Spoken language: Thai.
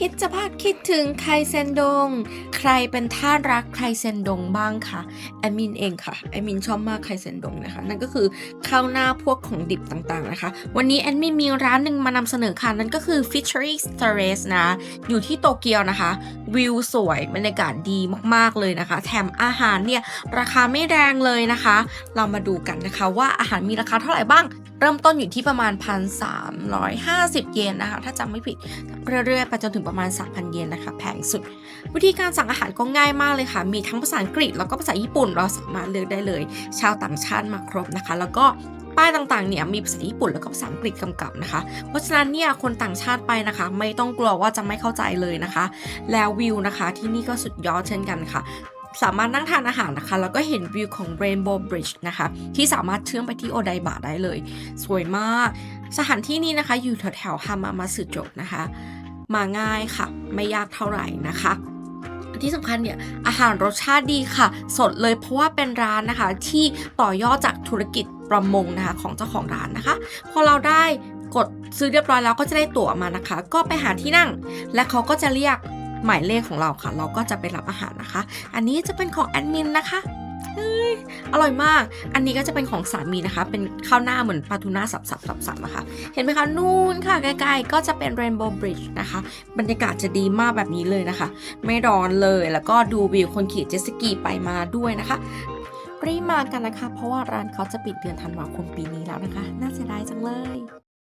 คิดจะพาดคิดถึงไคเซนดง ใครเป็นท่ารักไคเซนดงบ้างคะแอดมินเองค่ะแอดมินชอบมากไคเซนดงนะคะ นั่นก็คือข้าวหน้าพวกของดิบต่างๆนะคะ วันนี้แอดมินมีร้านหนึ่งมานำเสนอค่ะ นั่นก็คือ Fishery Terrace นะ อยู่ที่โตเกียวนะคะ วิวสวยบรรยากาศดีมากๆเลยนะคะ แถมอาหารเนี่ย ราคาไม่แรงเลยนะคะ เรามาดูกันนะคะว่าอาหารมีราคาเท่าไหร่บ้างเริ่มต้นอยู่ที่ประมาณ 1,350 เยนนะคะ ถ้าจำไม่ผิดเรื่อยๆไปจนถึงประมาณ 3,000 เยนนะคะ แพงสุด วิธีการสั่งอาหารก็ง่ายมากเลยค่ะ มีทั้งภาษาอังกฤษแล้วก็ภาษาญี่ปุ่น เราสามารถเลือกได้เลย ชาวต่างชาติมาครบนะคะ แล้วก็ป้ายต่างๆเนี่ยมีภาษาญี่ปุ่นแล้วก็ภาษาอังกฤษกำกับนะคะ เพราะฉะนั้นเนี่ยคนต่างชาติไปนะคะ ไม่ต้องกลัวว่าจะไม่เข้าใจเลยนะคะ แล้ววิวนะคะ ที่นี่ก็สุดยอดเช่นกันค่ะสามารถนั่งทานอาหารนะคะ แล้วก็เห็นวิวของ Rainbow Bridge นะคะ ที่สามารถเชื่อมไปที่โอไดบะได้เลย สวยมาก สถานที่นี้นะคะ อยู่แถวๆฮามามาสึโจะนะคะ มาง่ายค่ะ ไม่ยากเท่าไหร่นะคะที่สำคัญเนี่ยอาหารรสชาติดีค่ะ สดเลยเพราะว่าเป็นร้านนะคะ ที่ต่อยอดจากธุรกิจประมงนะคะของเจ้าของร้านนะคะ พอเราได้กดซื้อเรียบร้อยแล้วก็จะได้ตั๋วมานะคะ ก็ไปหาที่นั่ง และเขาก็จะเรียกหมายเลขของเราค่ะ เราก็จะไปรับอาหารนะคะ อันนี้จะเป็นของแอดมินนะคะ เฮ้ยอร่อยมาก อันนี้ก็จะเป็นของสามีนะคะ เป็นข้าวหน้าเหมือนปลาทูน่าสับสับสับสับนะคะ เห็นไหมคะ นู่นค่ะใกล้ๆก็จะเป็น Rainbow Bridge นะคะ บรรยากาศจะดีมากแบบนี้เลยนะคะ ไม่ร้อนเลย แล้วก็ดูวิวคนขี่เจ็ตสกีไปมาด้วยนะคะรีบมากันนะคะ เพราะว่าร้านเขาจะปิดเดือนธันวาคมปีนี้แล้วนะคะ น่าเสียดายจังเลย